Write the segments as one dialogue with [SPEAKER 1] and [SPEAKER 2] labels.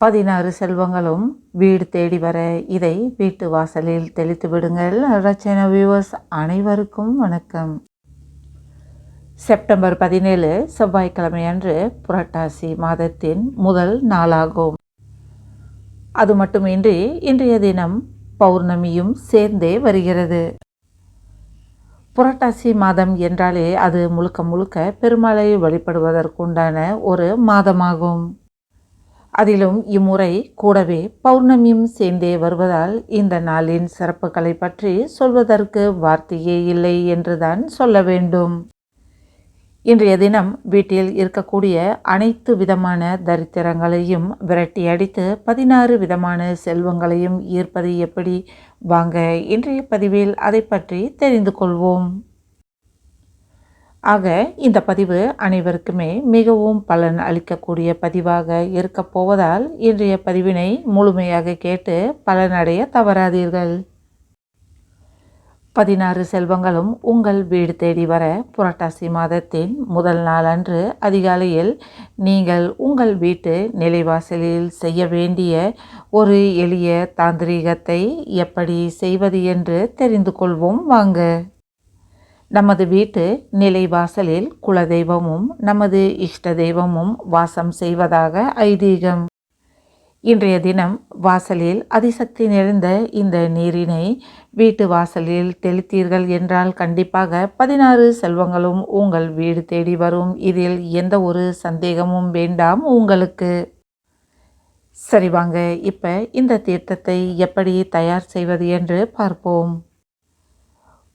[SPEAKER 1] பதினாறு செல்வங்களும் வீடு தேடி வர இதை வீட்டு வாசலில் தெளித்து விடுங்கள். ரச்சன வியூவர்ஸ் அனைவருக்கும் வணக்கம். செப்டம்பர் பதினேழு செவ்வாய்க்கிழமை அன்று புரட்டாசி மாதத்தின் முதல் நாளாகும். அது மட்டுமின்றி இன்றைய தினம் பௌர்ணமியும் சேர்ந்தே வருகிறது. புரட்டாசி மாதம் என்றாலே அது முழுக்க முழுக்க பெருமாளை வழிபடுவதற்குண்டான ஒரு மாதமாகும். அதிலும் இம்முறை கூடவே பௌர்ணமியும் சேர்ந்தே வருவதால் இந்த நாளின் சிறப்புகளை பற்றி சொல்வதற்கு வார்த்தையே இல்லை என்றுதான் சொல்ல வேண்டும். இன்றைய தினம் வீட்டில் இருக்கக்கூடிய அனைத்து விதமான தரித்திரங்களையும் விரட்டி அடித்து பதினாறு விதமான செல்வங்களையும் ஈர்ப்பது எப்படி? வாங்க இன்றைய பதிவில் அதை பற்றி தெரிந்து கொள்வோம். ஆக இந்த பதிவு அனைவருக்குமே மிகவும் பலன் அளிக்கக்கூடிய பதிவாக இருக்கப் போவதால் இன்றைய பதிவினை முழுமையாக கேட்டு பலனடைய தவறாதீர்கள். பதினாறு செல்வங்களும் உங்கள் வீடு தேடி வர புரட்டாசி மாதத்தின் முதல் நாள் அன்று அதிகாலையில் நீங்கள் உங்கள் வீட்டு நிலைவாசலில் செய்ய வேண்டிய ஒரு எளிய தாந்திரீகத்தை எப்படி செய்வது என்று தெரிந்து கொள்வோம். வாங்க. நமது வீட்டு நிலைவாசலில் குலதெய்வமும் நமது இஷ்ட தெய்வமும் வாசம் செய்வதாக ஐதீகம். இன்றைய தினம் வாசலில் அதிசக்தி நிறைந்த இந்த நீரினை வீட்டு வாசலில் தெளித்தீர்கள் என்றால் கண்டிப்பாக பதினாறு செல்வங்களும் உங்கள் வீடு தேடி வரும். இதில் எந்த ஒரு சந்தேகமும் வேண்டாம் உங்களுக்கு. சரி வாங்க இப்போ இந்த தீர்த்தத்தை எப்படி தயார் செய்வது என்று பார்ப்போம்.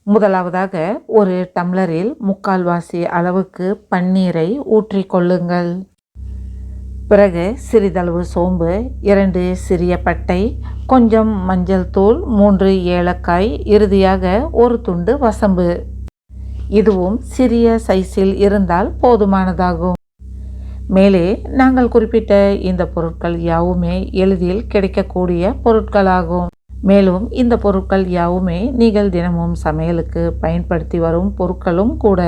[SPEAKER 1] முதலாவதாக ஒரு டம்ளரில் முக்கால்வாசி அளவுக்கு பன்னீரை ஊற்றிக்கொள்ளுங்கள் பிறகு சிறிதளவு சோம்பு இரண்டு சிறிய பட்டை கொஞ்சம் மஞ்சள் தூள் மூன்று ஏலக்காய் இறுதியாக ஒரு துண்டு வசம்பு. இதுவும் சிறிய சைஸில் இருந்தால் போதுமானதாகும். மேலே நாங்கள் குறிப்பிட்ட இந்த பொருட்கள் யாவுமே எளிதில் கிடைக்கக்கூடிய பொருட்களாகும். மேலும் இந்த பொருட்கள் யாவுமே நீங்கள் தினமும் சமையலுக்கு பயன்படுத்தி வரும் பொருட்களும் கூட.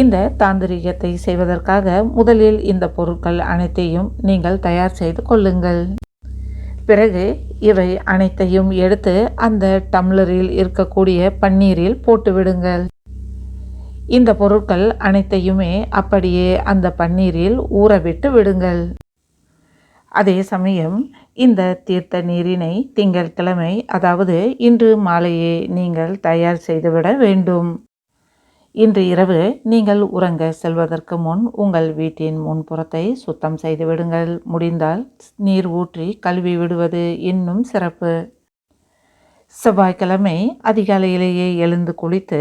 [SPEAKER 1] இந்த தாந்திரிகத்தை செய்வதற்காக முதலில் இந்த பொருட்கள் அனைத்தையும் நீங்கள் தயார் செய்து கொள்ளுங்கள். பிறகு இவை அனைத்தையும் எடுத்து அந்த டம்ளரில் இருக்கக்கூடிய பன்னீரில் போட்டுவிடுங்கள் இந்த பொருட்கள் அனைத்தையுமே அப்படியே அந்த பன்னீரில் ஊறவிட்டு விடுங்கள். அதே சமயம் இந்த தீர்த்த நீரினை திங்கட்கிழமை அதாவது இன்று மாலையே நீங்கள் தயார் செய்துவிட வேண்டும். இன்று இரவு நீங்கள் உறங்க செல்வதற்கு முன் உங்கள் வீட்டின் முன்புறத்தை சுத்தம் செய்து விடுங்கள். முடிந்தால் நீர் ஊற்றி கழுவி விடுவது இன்னும் சிறப்பு. செவ்வாய்க்கிழமை அதிகாலையிலேயே எழுந்து குளித்து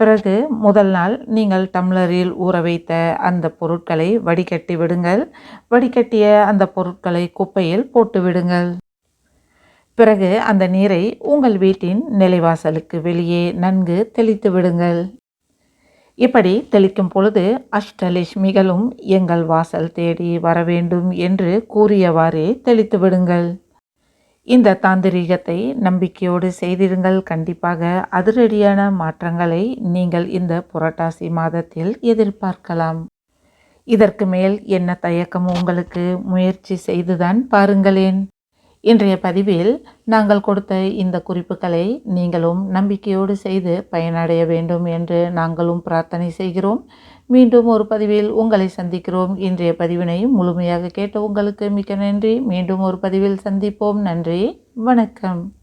[SPEAKER 1] பிறகு முதல் நாள் நீங்கள் டம்ளரில் ஊற வைத்த அந்த பொருட்களை வடிகட்டி விடுங்கள். வடிகட்டிய அந்த பொருட்களை குப்பையில் போட்டு விடுங்கள். பிறகு அந்த நீரை உங்கள் வீட்டின் நிலைவாசலுக்கு வெளியே நன்கு தெளித்து விடுங்கள். இப்படி தெளிக்கும் பொழுது அஷ்டலட்சுமிகளும் எங்கள் வாசல் தேடி வர வேண்டும் என்று கூறியவாறே தெளித்து விடுங்கள். இந்த தாந்திரீகத்தை நம்பிக்கையோடு செய்திருங்கள் கண்டிப்பாக அதிரடியான மாற்றங்களை நீங்கள் இந்த புரட்டாசி மாதத்தில் எதிர்பார்க்கலாம். இதற்கு மேல் என்ன தயக்கம் உங்களுக்கு முயற்சி செய்துதான் பாருங்களேன். இன்றைய பதிவில் நாங்கள் கொடுத்த இந்த குறிப்புகளை நீங்களும் நம்பிக்கையோடு செய்து பயனடைய வேண்டும் என்று நாங்களும் பிரார்த்தனை செய்கிறோம். மீண்டும் ஒரு பதிவில் உங்களை சந்திக்கிறோம். இன்றைய பதிவினை முழுமையாக கேட்ட உங்களுக்கு மிக்க நன்றி. மீண்டும் ஒரு பதிவில் சந்திப்போம். நன்றி. வணக்கம்.